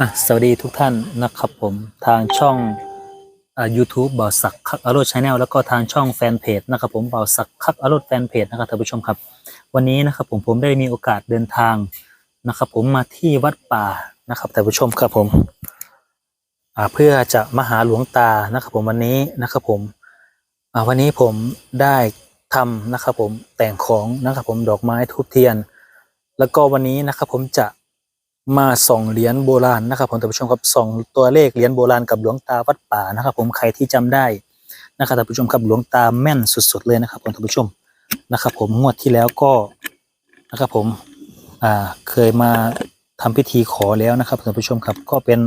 อะสวัสดีทุกท่านนะครับผมทางช่องอ่า YouTube บ่าวสักคักอารมณ์ชาแนลแล้วก็ทางช่องแฟนเพจนะครับผมบ่าวสักคักอารมณ์แฟนเพจนะครับท่านผู้ชมครับ วันนี้นะครับผมผมได้มีโอกาสเดินทางนะครับผมมาที่วัดป่านะครับท่านผู้ชมครับผมอ่าเพื่อจะมาหาหลวงตานะครับผมวันนี้นะครับผมอ่าวันนี้ผมได้ทำนะครับผมแต่งของนะครับผมดอกไม้ทูบเทียน แล้วก็วันนี้นะครับผมจะ มาส่องเหรียญโบราณนะครับผมท่านผู้ชมครับส่องตัวเลขเหรียญโบราณกับหลวงตาวัดป่านะครับ ผมใครที่จำได้นะครับท่านผู้ชมครับหลวงตาแม่นสุดๆเลยนะครับผมท่านผู้ชมนะครับ ผมงวดที่แล้วก็นะครับผมอ่าเคยมาทำพิธีขอแล้วนะครับท่านผู้ชมครับก็เป็น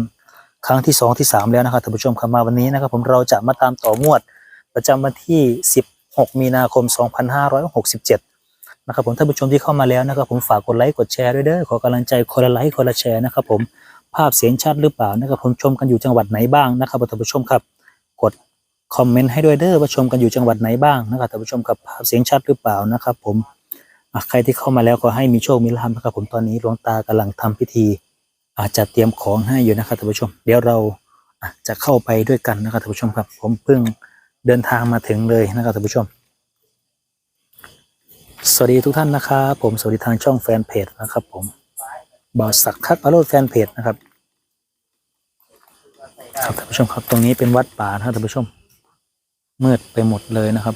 ครั้งที่สองที่สามแล้วนะครับท่านผู้ชมครับมาวันนี้นะครับ ผมเราจะมาตามต่องวด ประจำวันที่ 16 มีนาคม 2567 นะครับผมท่านผู้ชมที่เข้ามาแล้วนะครับ ผมฝากกดไลค์กดแชร์ด้วยเด้อขอกำลังใจคนละไลค์คนละแชร์นะครับผมภาพเสียงชัดหรือเปล่านะครับผมชมกันอยู่จังหวัดไหนบ้างนะครับท่านผู้ชมครับกดคอมเมนต์ให้ด้วยเด้อว่าชมกันอยู่จังหวัดไหนบ้างนะครับท่านผู้ชมครับภาพเสียงชัดหรือเปล่านะครับ ผมใครที่เข้ามาแล้วก็ให้มีโชคมีลาภนะครับ ผมตอนนี้หลวงตากำลังทำพิธี อาจจะเตรียมของให้อยู่นะครับท่านผู้ชม เดี๋ยวเราจะเข้าไปด้วยกันนะครับท่านผู้ชมครับ ผมเพิ่งเดินทางมาถึงเลยนะครับท่านผู้ชม สวัสดีทุกท่านนะครับผมสวัสดีทางช่องแฟนเพจนะครับ ผมบอสสักคักอารมณ์แฟนเพจนะครับ ครับท่านผู้ชมครับตรงนี้เป็นวัดป่านะครับท่านผู้ชม มืดไปหมดเลยนะครับ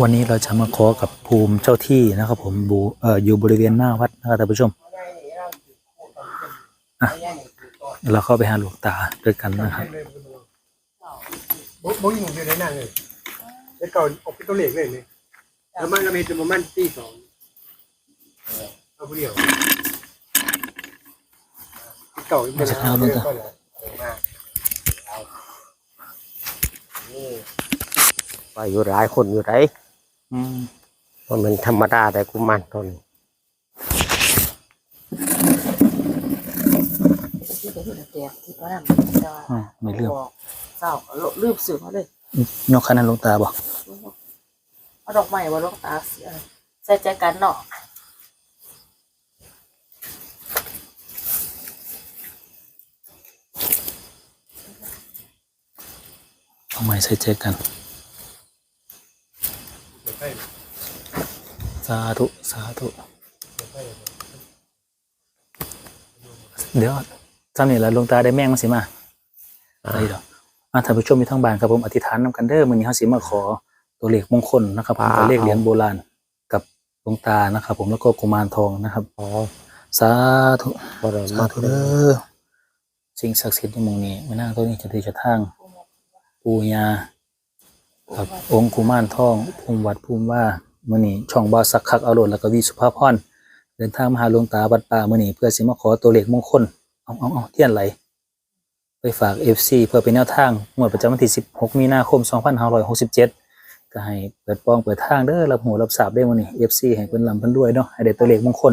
วันนี้เราจะมาขอกับภูมิเจ้าที่นะครับ ผมบูเอ่ออยู่บริเวณหน้าวัดนะครับท่านผู้ชมอะเราเข้าไปหาหลวงตาด้วยกันนะครับ บ่บ่อยู่ในนั้นเลยแล้วก็ออกไปตัวเลขเลยเลยแล้วมันก็มีประมาณตีสองเอาผู้เดียวเก่ามาจากไหนครับเนี่ยว่าอยู่หลายคนอยู่ไรอืมว่ามันธรรมดาแต่กุมันตนที่เป็นเตียที่เขาทำจะอ่าไม่เรื่องบอก เศร้าลืมสื่อเขาเลยยกขนาดหลวงตาบอกเอาดอกไม้ว่าลูกตาเสียใส่ใจกันเนาะทำไมใส่ใจกันสาธุสาธุเดี๋ยวจำนี่แหละหลวงตาได้แม่งมาสิมาอะไรดอก อะท่านผู้ชมมีทั้งบ้านครับผมอธิษฐานนำกันเด้อมื้อนี้เฮาสิมาขอตัวเลขมงคลนะครับผมตัวเลขเหรียญโบราณกับหลวงตานะครับ ผมแล้วก็กุมารทองนะครับอ๋อสาธุบ่ได้สามาธุเด้อสิ่งศักดิ์สิทธิ์ในหมองนี้ไม่น่าตัวนี้จะที่จะทางปูญากับองค์กุมารทองภูมิวัดภูมิว่ามื้อนี้ช่องบ่าวสักคักเอาโลดแล้วก็วีสุภาพรเดินทางมาหาหลวงตาวัดป่ามื้อนี้เพื่อสิมาขอตัวเลขมงคลเอาเอาเอาเทียนไหลไป ฝาก FC เพื่อเป็นแนวทางงวดประจำวันที่ 16 มีนาคม 2567 ก็ให้เปิดป้องเปิดทางเด้อรับหูรับทราบได้มื้อนี้ FC ให้เพิ่นลำเพิ่นรวยเนาะให้ได้ตัวเลขมงคล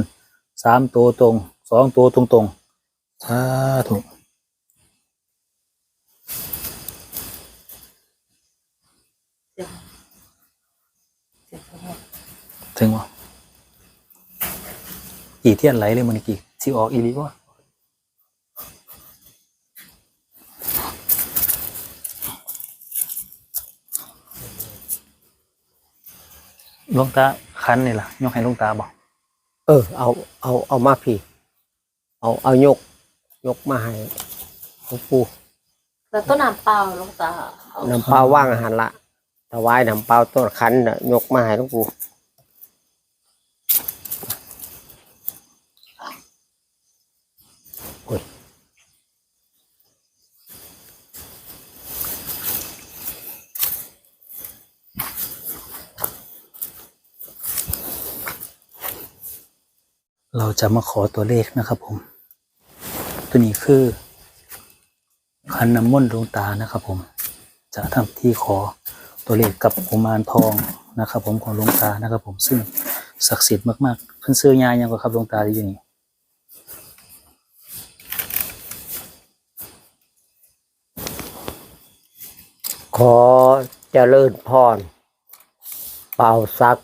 สามตัวตรงสองตัวตรงๆสาธุเสียงเสียงเขาบอกถึงบ่กี่เทียนไหลเลยมื้อนี้กี่ออกอีหลีบ่ หลวงตาคันนี่ล่ะยกให้หลวงตาบ่เออ เอา เอา เอามาพี่ เอา เอายก ยกมาให้หลวงปู่แต่ต้นน้ำเปล่าลูกตาเอาน้ำเปล่าว่างอาหารละถวายน้ำเปล่าต้นขันน่ะยกมาให้หลวงปู่ เราจะมาขอตัวเลขนะครับผม ตัวนี้คือขันน้ำมนต์ดวงตานะครับผม จะทำที่ขอตัวเลขกับกุมารทองนะครับ ผมของหลวงตานะครับ ผมซึ่งศักดิ์สิทธิ์มากๆ เพิ่นซื้อยายังกว่าครับหลวงตาที่อยู่นี่ขอเจริญพร เป่าซัก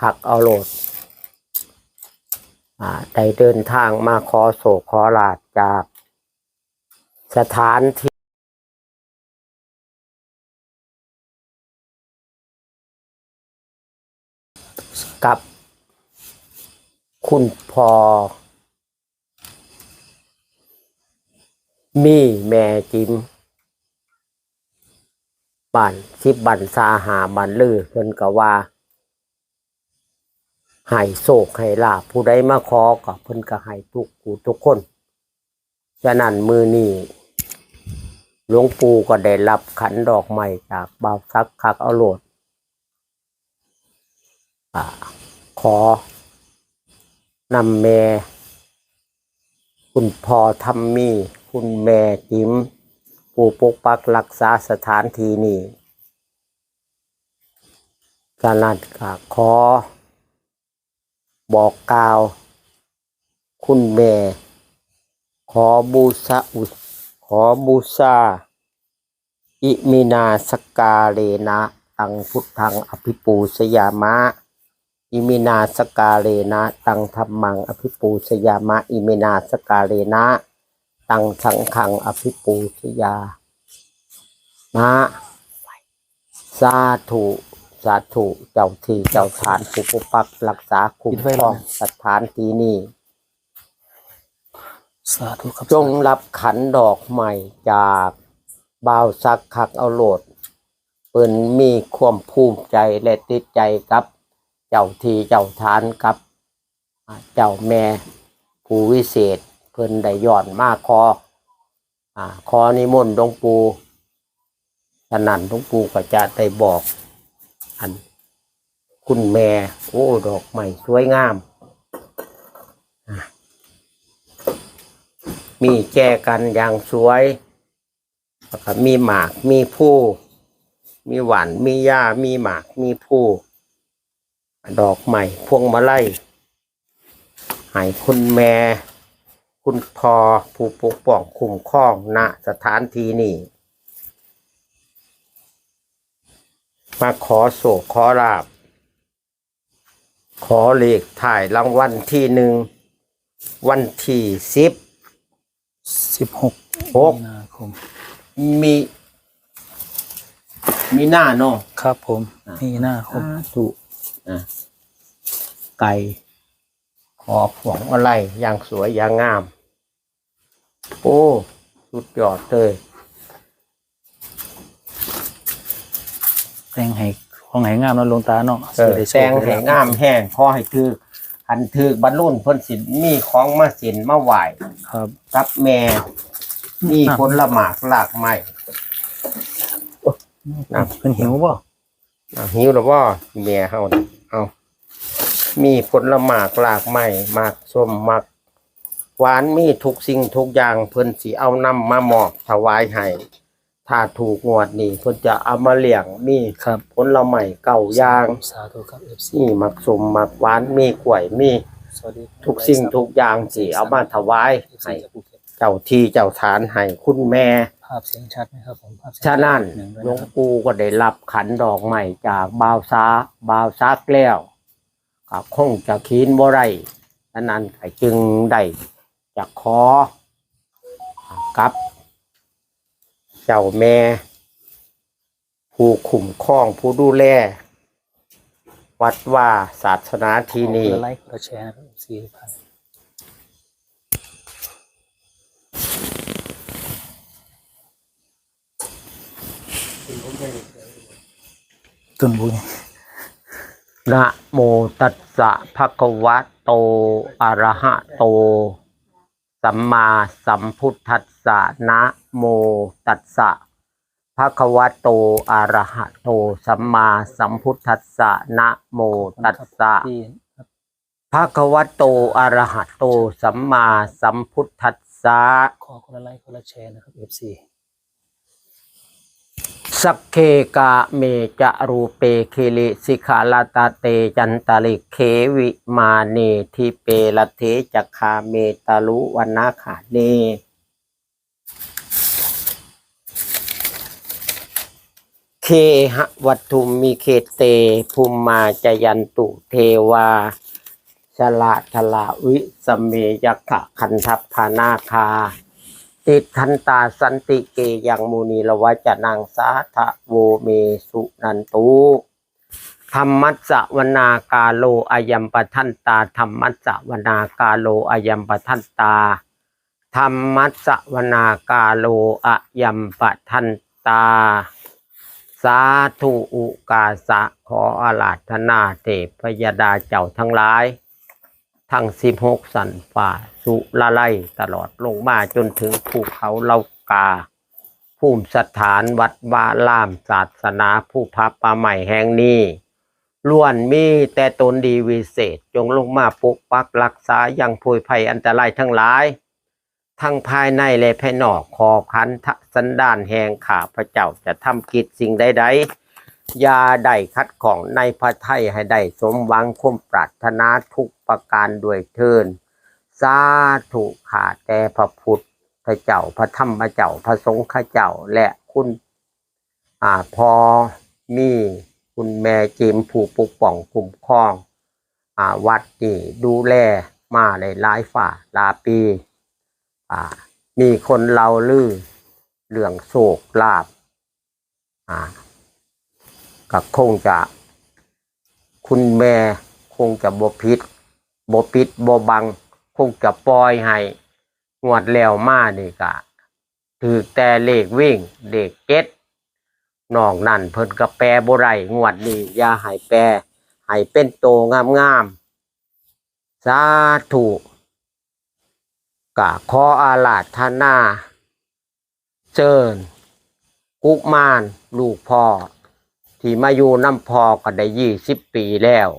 ขักเอาโลด ได้เดินทางมาขอโศกขอลาบจากสถานที่กับคุณพอ มีแม่จิมบ้านสิบบันซาหาบันลือเพิ่นก็ว่า ให้โศกให้ลาภผู้ใดมาขอก็เพิ่นก็ให้ทุกผู้ทุกคนฉะนั้นมือนี้หลวงปู่ก็ได้รับขันดอกไม้จากบ่าวซักคักเอาโลดอขอนำแม่ คุณพ่อทำมี คุณแม่จิมผู้ปกปักรักษาสถานที่นี้ฉะนั้นก็ขอ บอกกล่าว คุณแม่ ขอบูชาอุขอบูชาอิมินาสกาเลนะตังพุทธังอภิปูสยามะ อิมินาสกาเลนะตังธรรมังอภิปูสยามะ อิมินาสกกาเลนะตังสังขังอภิปูสยามะสาธุ สาธุเจ้าที่เจ้าฐานผู้ปกปักรักษาคุ้มครองสถานที่นี้สาธุครับจงรับขันดอกใหม่จากบ่าวซักคักเอาโหลดเปิ้นมีความภูมิใจและติดใจกับ เจ้าทีเจ้าทานกับอ่าเจ้าแม่ผู้วิเศษ เพิ่นได้ย้อนมาคออ่าขอนิมนต์หลวงปู่ฉะนั้นหลวงปู่ก็จะได้บอก อัน คุณแม่ โอ้ ดอกใหม่สวยงาม มีแจกันอย่างสวยมีหมาก มีผู้ มีหวาน มีหญ้า มีหมาก มีผู้ ดอกใหม่ พวงมาลัยให้คุณแม่ คุณพอผู้ปกป้องคุ้มครองณสถานที่นี้ มาขอโศกขอลาบ ขอเลขถ่ายรางวัลที่หนึ่ง วันที่สิบสิบหกหกมีนาคม มี มีหน้าเนาะ ครับผมมีนาคมถูกนะไก่ขอผวงอะไรอย่างสวยอย่างงาม โอ้ สุดยอดเลย แตงให้ของให้งามเนาะหลวงตาเนาะเออแซงให้งามแห้งขอให้ถือหันถือบรรลุนเพิ่นสิมีของมาสินมาไหวครับกับแม่มีผลละหมากหลากไม้ ครับเพิ่นหิวบ่อะหิวหรือว่าแม่เฮาน่ะเอามีผลละหมากหลากไม้หมากส้มหมากหวานมีทุกสิ่งทุกอย่างเพิ่นสิเอานำมามอบถวายให้ ถ้าถูกงวดนี้เพิ่นจะเอามาเลี้ยงมีครับผลละไม้เก่าอย่างสาธุครับ FC มีหมักสมหมักหวานมีกล้วยมีสวัสดีทุกสิ่งทุกอย่างสิเอามาถวายให้จากภูเก็ตเจ้าที่เจ้าทานให้คุณแม่ ภาพเสียงชัดไหมครับผมภาพเสียงฉะนั้นหนึ่งด้วยหลวงนะครับปู่ก็ได้รับขันดอกใหม่จากบ่าวซาบ่าวซักแล้วก็คงจะคีนบ่ไรฉะนั้นก็จึงได้จะขอกับ เจ้าแม่ ผู้คุ้มครองผู้ดูแล วัดว่าศาสนาที่นี่ขอคนละไลค์คนละแชร์นะครับ FC ทุกท่านต้นบุญนะโมตัสสะภะคะวะโต อะระหะโต สัมมาสัมพุทธัส สะนะโมตัสสะภะคะวะโตอะระหะโตสัมมาสัมพุทธัสสะนะโมตัสสะที่ภะคะวะโตอะระหะโตสัมมาสัมพุทธัสสะขอคนละไลค์คนละแชร์นะครับ FC สักเคกะเมจะรูเปเคลิสิขาลาตาเตจันตลิเควิมาเนทิเปละเทจักคาเมตาลุวันนาขาเน เคหะวัตถุมิเคเต ภูมิมาจยันตุเทวาชละทละวิสเมยกะคันทัพพานาคา ติทันตาสันติเกยังมุนีละวะจะนางสาทะโวเมสุนันตุธรรมัสสวนากาโลอายัมปทันตาธรรมัสสวนากาโลอายัมปทันตาธรรมัสสวนากาโลอายัมปทันตา สาธุอุกาสะขออาราธนาเทพยดาเจ้าทั้งหลาย ทั้งสิบหกสันฝ่าสุละไลตลอดลงมาจนถึงภูเขาเลากาภูมิสถานวัดวาลามศาสนาผู้พับป่าใหม่แห่งนี้ล้วนมีแต่ตนดีวิเศษ จงลงมาปกปักรักษายังพูยภัยอันตรายทั้งหลาย ทั้งภายในและภายนอกขอคันทสันดานแห่งข้าพระเจ้าจะทำกิจสิ่งใดๆยาได้คัดของในพระไทยให้ได้สมหวังคมปรารถนาทุกประการด้วยเทินสาธุขาแต่พระพุทธเจ้าพระธรรมเจ้าพระสงฆ์ข้าเจ้าและคุณอ่าพอมีคุณแม่จิมผู้ปกป้องคุ้มครองอ่าวัดนี่ดูแลมาในหลายฝ่าหลายปี อ่า มีคนเล่าลือเรื่องโศกลาบอ่าก็คงจะ คุณแม่คงจะบ่ผิดบ่ปิดบ่บัง คงจะปล่อยให้งวดแล้วมานี่ก็ถือแต่เลขวิ่งเลขเก็ตนอกนั่นเพิ่นก็แปลบ่ไรงวดนี้อย่าให้แปลให้เป็นโตงามๆสาธุ กะขออาลาธนา เจิญ กุมารลูกพ่อ ที่มาอยู่น้ำพอก็ได้ยี่สิบปีแล้ว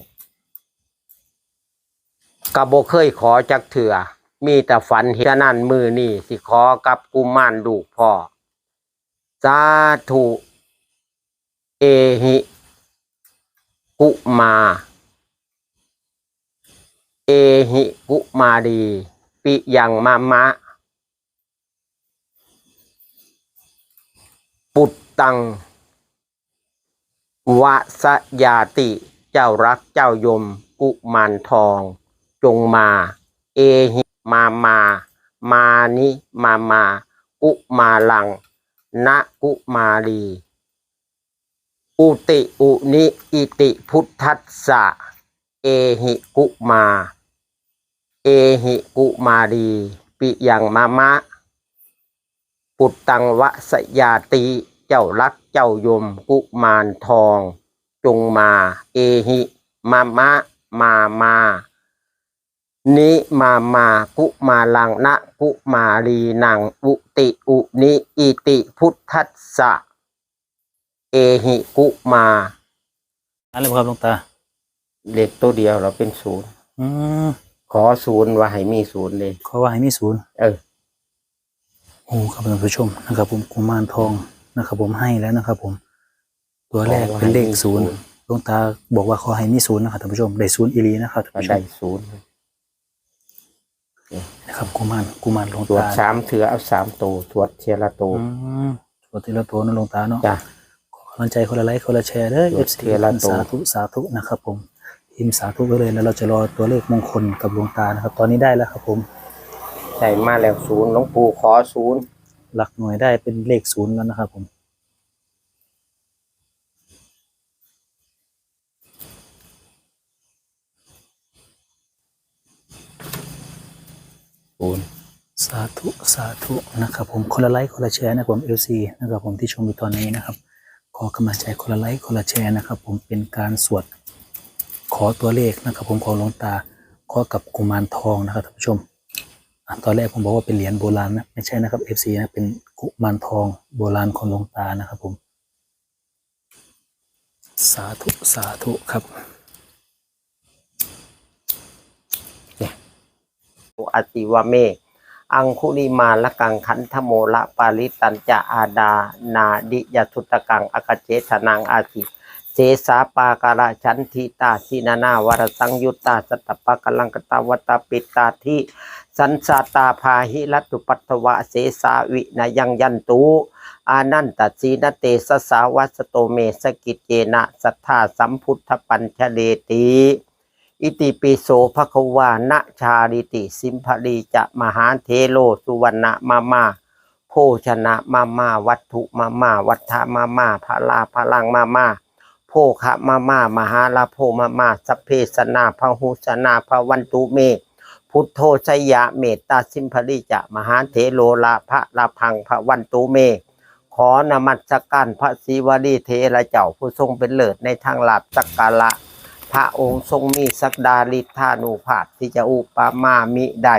กะบ่เคยขอจักเถื่อ มีแต่ฝันเห็นนั้นมือนี่สิขอกับกุมารลูกพ่อสาธุเอหิกุมา เอหิกุมารี ปิยังมามะ ปุตตังวสยาติ เจ้ารักเจ้ายม กุมารทอง จงมา เอหิมามา มานิมามา กุมาลังนะกุมาลีอุติอุนิ อิติพุทธัสสะ เอหิกุมา เอหิกุมารี ปิยังมามะ ปุตตังวสยาติ เจ้ารักเจ้ายม กุมารทอง จงมา เอหิมามะ มามานิมามากุมาลังนะกุมารีนังอุติอุนิอิติพุทธัสสะเอหิกุมาอะไรบ่ครับหลวงตา เล็กตัวเดียวเราเป็นศูนย์อืม ขอศูนย์ว่าให้มีศูนย์เลย ขอว่าให้มีศูนย์เออ โอ้ครับท่านผู้ชมนะครับ ผมกุมารทองนะครับ ผมให้แล้วนะครับ ผม ตัวแรกเป็นเลขศูนย์หลวงตาบอกว่าขอให้มีศูนย์นะครับท่านผู้ชมได้ศูนย์อีหลีนะครับท่านก็ผู้ชได้มศูนย์นะครับกุมารกุมารหลวงตรวจตาสามเถือเอาสามตัวตรวจเทยละตัวอืมตัวทีละตัวนะหลวงตาเนาะจ้ะขอกำลังใจคนละไลค์คนละแชร์เด้อตัว FC ทีละตัวสาธุสาธุนะครับผม พิมพ์สาธุไว้เลยแล้วเราจะรอตัวเลขมงคลกับหลวงตานะครับ ตอนนี้ได้แล้วครับผมได้มาแล้วศูนย์หลวงปู่ขอศูนย์หลักหน่วยได้เป็นเลขศูนย์แล้วนะครับผมศูนย์สาธุ สาธุ นะครับผม คนละไลค์คนละแชร์นะครับผม LC นะครับผมที่ชมอยู่ตอนนี้นะครับ ขอกำลังใจคนละไลค์คนละแชร์นะครับผมเป็นการสวด ขอตัวเลขนะครับผมขอหลวงตาขอกับกุมารทองนะครับท่านผู้ชมตอนแรกผมบอกว่าเป็นเหรียญโบราณนะไม่ใช่นะครับ FC นะเป็นกุมารทองโบราณของหลวงตานะครับผมสาธุสาธุครับอติวเม อังคุลิมาละกังคันธโมละปาลิตันจะอาดา นาดิยทุตกังอากเจธนังอาทิ เสสาปาการะชันทิตาสินานาวรสังยุตตาสตตปะกลังกตาวตาปิตาทิสันสาตาพาหิรัตุปัตวะเสสาวินายังยันตุอานันตสีนเตสสาวัสโตเมสกิจเจนะสัทธาสัมพุทธปัญชเลติอิติปิโสภควานะชาลิติสิมภลีจะมหาเทโลสุวรรณมามาโภชนะมามาวัตถุมามาวัฏฐมามาพลาพลังมามาโภ คะมามามหาลาโภมามาสัพเพสนาพหุสนาภวันตุเม พุทโธชยะเมตตาสิมภลิจะมหาเทโลลาภะลาพังพระวันตุเม ขอนมัสการพระศิวลีเทระเจ้าผู้ทรงเป็นเลิศในทางลาบสักการะ พระองค์ทรงมีสักดาลิธานุภาพที่จะอุปมามิได้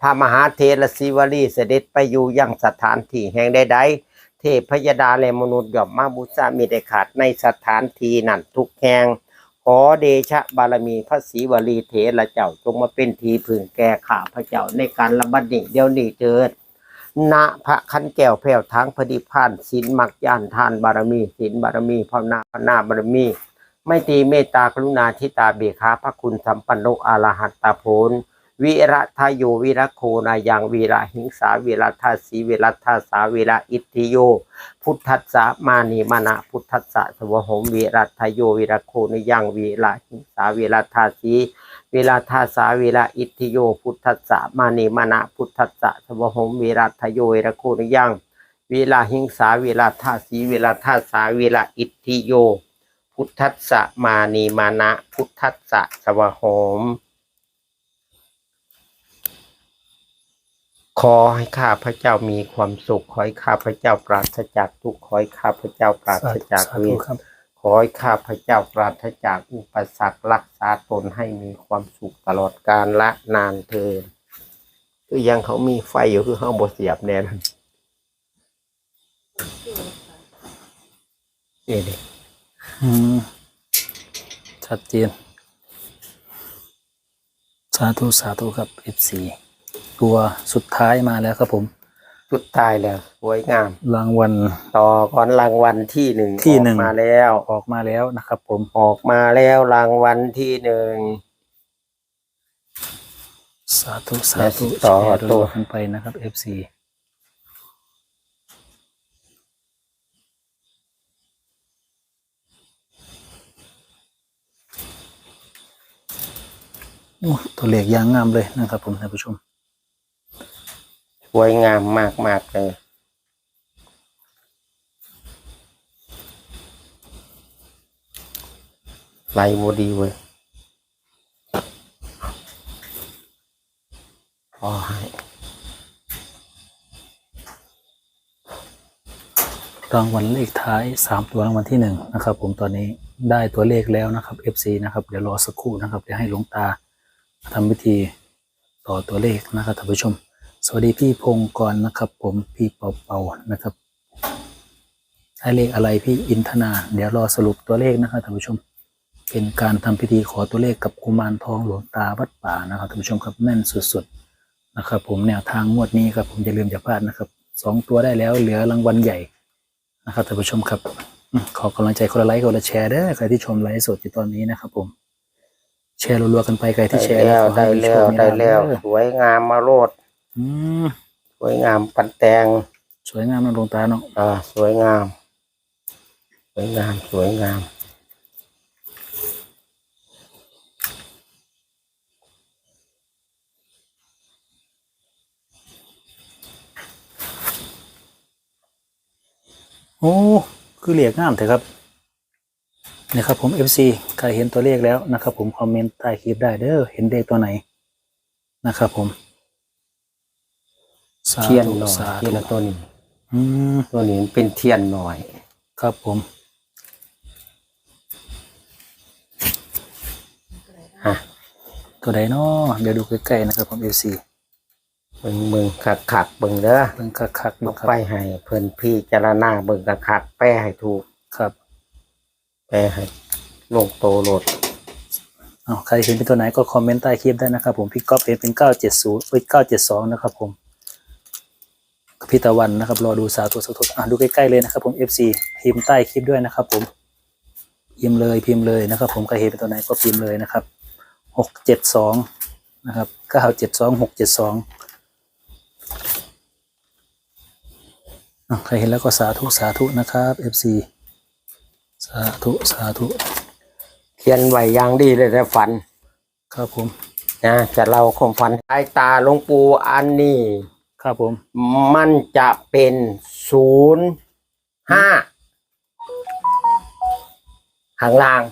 พระมหาเทระศิวลีเสด็จไปอยู่ยังสถานที่แห่งใดๆ เทพยดาและมนุษย์ย่อมมาบูชามิได้ขาดในสถานที่นั้นทุกแห่งขอเดชะบารมีพระศรีวลีเถระเจ้าจงมาเป็นทีพึ่งแก่ข้าพระเจ้าในการระบัดนี้เดี๋ยวนี้เถิดณพระคันแก้วแผ่วทางพดิพานศีลมักยานทานบารมีศีลบารมีภาวนาภาวนาบารมี ไม่ตีเมตตากรุณาทิตาเบคาพระคุณสัมปันโนอาลหัตตาโพน วิระทายโยวิระโคนายังวีระหิงสาวีระทาสีวีระทาสาวีระอิทิโย พุทธัสสะมานีมานะพุทธัสสะสวหมวีระทายโยวิระโคนายังวีระหิงสาวีระทาสีเวลาทาสาเวลาอิทิโย พุทธัสสะมานีมานะพุทธัสสะสวหมเวลาทโยเวระโคนายังเวลาหิงสาเวลาทาสีเวลาทาสาเวลาอิทิโย พุทธัสสะมานีมานะพุทธัสสะสวหม ขอให้ข้าพระเจ้ามีความสุข ขอให้ข้าพระเจ้าปราศจากทุกข์ขอให้ข้าพระเจ้าปราศจากสาเวธุรครับขอให้ข้าพระเจ้าปราศจากอุปสรรครักษาตนให้มีความสุขตลอดกาลละนานเทินคือยังเขามีไฟอยู่คือเขาบเสียบแน่นอนนี่ดิอืมชัดเจน สาธุ สาธุครับ F4 ตัวสุดท้ายมาแล้วครับผม สุดท้ายแล้วสวยงาม รางวัล ต่อก่อนรางวัลที่หนึ่งที่หนึ่ง ออกมาแล้ว ออกมาแล้วนะครับผม ออกมาแล้วรางวัลที่หนึ่ง สาธุสาธุและต่อแชร์ตัตัววกันไปนะครับ F4 โอ้ตัวเลขยางงามเลยนะครับผมท่านผู้ชม สวยงามมากมากๆเลยไลโมดีเว้ยพอให้รางวัลเลขท้ายสามตัวรางวัลที่หนึ่งนะครับผมตอนนี้ได้ตัวเลขแล้วนะครับ FC นะครับเดี๋ยวรอสักครู่นะครับเดี๋ยวให้หลวงตาทำพิธีต่อตัวเลขนะครับท่านผู้ชม สวัสดีพี่พงกรนะครับ ผมพี่เป่าเป่านะครับใช้เลขอะไรพี่อินทนา เดี๋ยวรอสรุปตัวเลขนะครับท่านผู้ชม เป็นการทำพิธีขอตัวเลขกับกุมารทองหลวงตาวัดป่านะครับท่านผู้ชมครับแม่นสุดๆนะครับผมแนวทางงวดนี้ครับผมอย่าลืมอย่าพลาดนะครับสองตัวได้แล้วเหลือรางวัลใหญ่นะครับท่านผู้ชมครับ ขอกำลังใจคนละไลค์คนละแชร์เด้อใครที่ชมไลฟ์สดอยู่ตอนนี้นะครับผมแชร์รัวๆกันไปใครที่แชร์ได้แล้วได้แล้วได้แล้วสวยงามมาโรด อืมสวยงามปันแตงสวยงามนะหลวงตาเนาะอ่าสวยงาม สวยงาม สวยงาม โอ้ คือเหลียกงามเถอะครับนี่ครับผม FC ใครเห็นตัวเลขแล้วนะครับผม คอมเมนต์ใต้คลิปได้เด้อเห็นเลขตัวไหนนะครับผมสา เทียนธุหน่อยสาเทียนธุละตัวนี้อืมตัวนี้เป็นเทียนหน่อย ครับผมฮะตัวใดเนาะเดี๋ยวดูใกล้ๆนะครับผม FC เบิ่งเบิ่งขักขักๆเบิ่งเด้อเบิ่งคักๆยนะกครับไปให้เพิ่นพี่จารณาเบิ่งขักขักๆแป้ให้ถูกครับแป้ให้ลงโตโหลดเอาใครเห็นเป็นตัวไหนก็คอมเมนต์ใต้คลิปได้นะครับผมพี่ก๊อฟเห็นเป็น970เอ้ย972นะครับผม พี่ตะวันนะครับ รอดูสาวตัวสุดๆอะดูใกล้ๆเลยนะครับผม FC พิมพ์ใต้คลิปด้วยนะครับ ผมพิมพ์เลยพิมพ์เลยนะครับ ผมใครเห็นเป็นตัวไหนก็พิมพ์เลยนะครับ672นะครับ972 672อะใครเห็นแล้วก็สาธุสาธุนะครับ FC สาธุสาธุเขียนไว้อย่างดีเลยแต่ฝัน ครับผมนะจะเล่าความฝันสายตาหลวงปู่อันนี้ ครับผม มันจะเป็นศูนย์ห้าข้างล่าง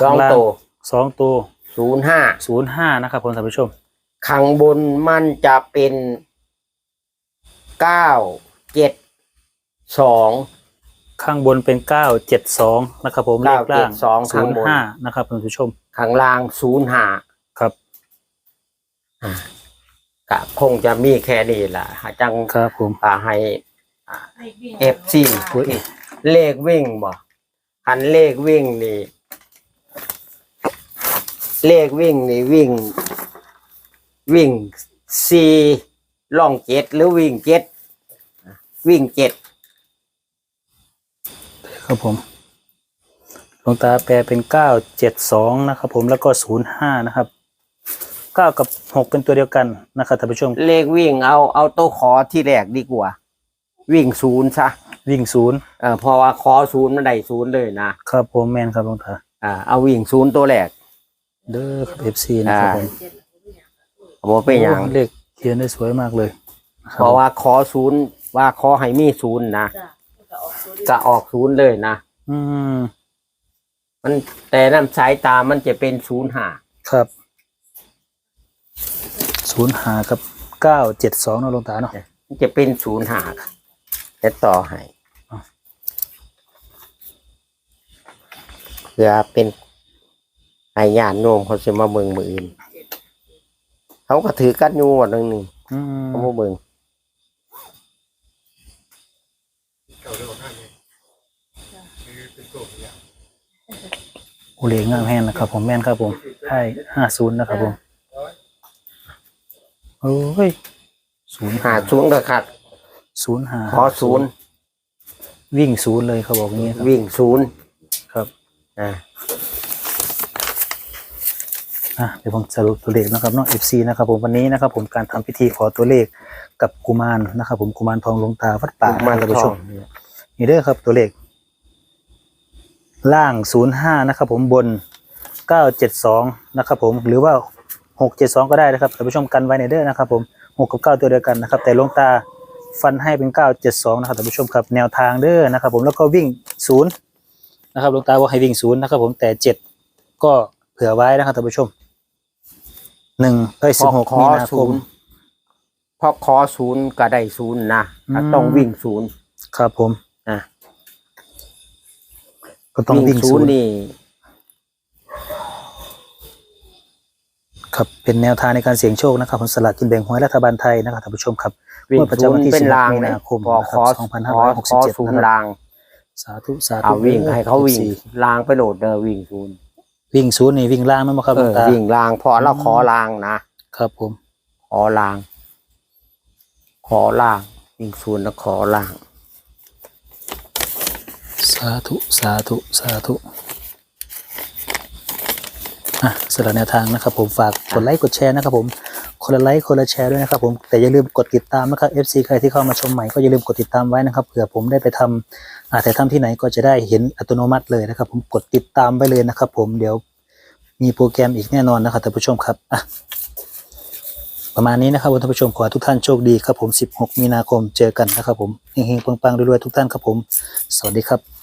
สองตัวสองตัวศูนย์ห้าศูนย์ห้านะครับผมท่านผู้ชมข้างบนมันจะเป็นเก้าเจ็ดสองข้างบนเป็นเก้าเจ็ดสองนะครับผมเลขล่าง972ศูข้างนย์บนห้านะครับท่านผู้ชมข้างล่างศูนย์ห้าครับ ก็คงจะมีแค่นี้แหละหาจังครับผม อ่าให้เอฟซีเลขวิ่งบ่คันเลขวิ่งนี่ เลขวิ่งนี่วิ่ง วิ่งสี่ล่องเจ็ดหรือวิ่งเจ็ดวิ่งเจ็ดครับผมหลวงตาแปลเป็นเก้าเจ็ดสองนะครับผมแล้วก็ศูนย์ห้านะครับเก้ากับหกเป็นตัวเดียวกันนะครับท่านผู้ชม เลขวิ่งเอาเอาตัวขอที่แรกดีกว่า วิ่งศูนย์ซะวิ่งศูนย์เออเพราะว่าขอศูนย์มันได้ศูนย์เลยนะครับผมแมนครับหลวงตาอ่าเอาวิ่งศูนย์ตัวแรก เด้อครับเอฟซีนะครับผมบ่เป็นหยังโอ้เลขเขียนได้สวยมากเลยนคบเพราะว่าขอศูนย์ว่าขอให้มีศูนย์นะจ้ะก็ออกศูนย์จะออกศูนย์เลยนะอืมมันแต่น้ำสายตามันจะเป็นศูนย์หาครับ ศูนย์หาครับเก้าเจ็ดสองนะหลวงตาเนาะมันจะเป็นศูนย์หาจะต่อให้อะเพื่อเป็นไอ้ญาติโยมเขาจะมาเมืองมืออื่นเขาก็ถือกันอยู่วันหนึ่งนี่อืมเขามาเมืองเก่าเรื่องข้างเลยคือเป็นตัวอย่างโอเลงามแห้งนะครับผมแม่นครับผมใช่ห้าศูนย์นะครับผม โอ้ยศูนย์หาศูนย์ก็ขาดศูนย์หาขอศูนย์วิ่งศูนย์เลยเขาบอกอย่างนี้ครับวิ่งศูนย์ครับอ่าอะเดี๋ยวผมสรุปตัวเลขนะครับเนาะ FC นะครับผมวันนี้นะครับผมการทำพิธีขอตัวเลขกับกุมารนะครับผมกุมารทองหลวงตาวัดป่ามันท่านก็ผู้ชมนี่เด้อครับตัวเลข ล่างศูนย์ห้านะครับผมบนเก้าเจ็ดสองนะครับผมหรือว่า หกเจ็ดสองก็ได้นะครับท่านผู้ชมกันไว้ในเด้อนะครับผมหกกับเก้าตัวเดียวกันนะครับ แต่หลวงตาฟันให้เป็นเก้าเจ็ดสองนะครับท่านผู้ชมครับแนวทางเด้อนะครับ ผมแล้วก็วิ่งศูนย์นะครับหลวงตาบอกให้วิ่งศูนย์นะครับ ผมแต่เจ็ดก็เผื่อไว้นะครับท่านผู้ชมหนึ่งเอ้ยพสิอบหกขอมีนาคศูมนย์เพราะขอศูนย์ก็ได้ศูนย์นะอืมต้องวิ่งศูนย์ครับผมอะก็ต้องวิ่งศูนย์นี่ ครับเป็นแนวทางในการเสี่ยงโชคนะครับผลสลากกินแบ่งหวยรัฐบาลไทยนะครับท่านผู้ชมครับวิ่งงวดประศูจำนวันย์ที่เป็น16รางมีนะนาคมพอนะคขรับอขอขอ2567ศูนนะย์ครับรางสาธุสาธุเอาวิ่งให้เขาวิ่งสี่รางไปโหลดเดอวิ่งศูนย์วิ่งศูนย์นี่วิ่งล่างมั้ยครับหเอลวงอตาวิ่งรางพอเราขอรางนะครับผม ขอราง ขอราง วิ่งศูนย์แล้วขอราง สาธุสาธุสาธุ อะสำหรับแนวทางนะครับผมฝากกดไลค์กดแชร์นะครับผมคนละไลค์คนละแชร์ด้วยนะครับผมแต่อย่าลืมกดติดตามนะครับ FC ใครที่เข้ามาชมใหม่ก็อย่าลืมกดติดตามไว้นะครับเผื่อผมได้ไปทำอ่าแต่ทำที่ไหนก็จะได้เห็นอัตโนมัติเลยนะครับ ผมกดติดตามไปเลยนะครับ ผมเดี๋ยวมีโปรแกรมอีกแน่นอนนะครับท่านผู้ชมครับอะประมาณนี้นะครับท่านผู้ชมขอให้ทุกท่านโชคดีครับผม 16 มีนาคมเจอกันนะครับผมเฮงๆปังๆรวยๆทุกท่านครับผม สวัสดีครับ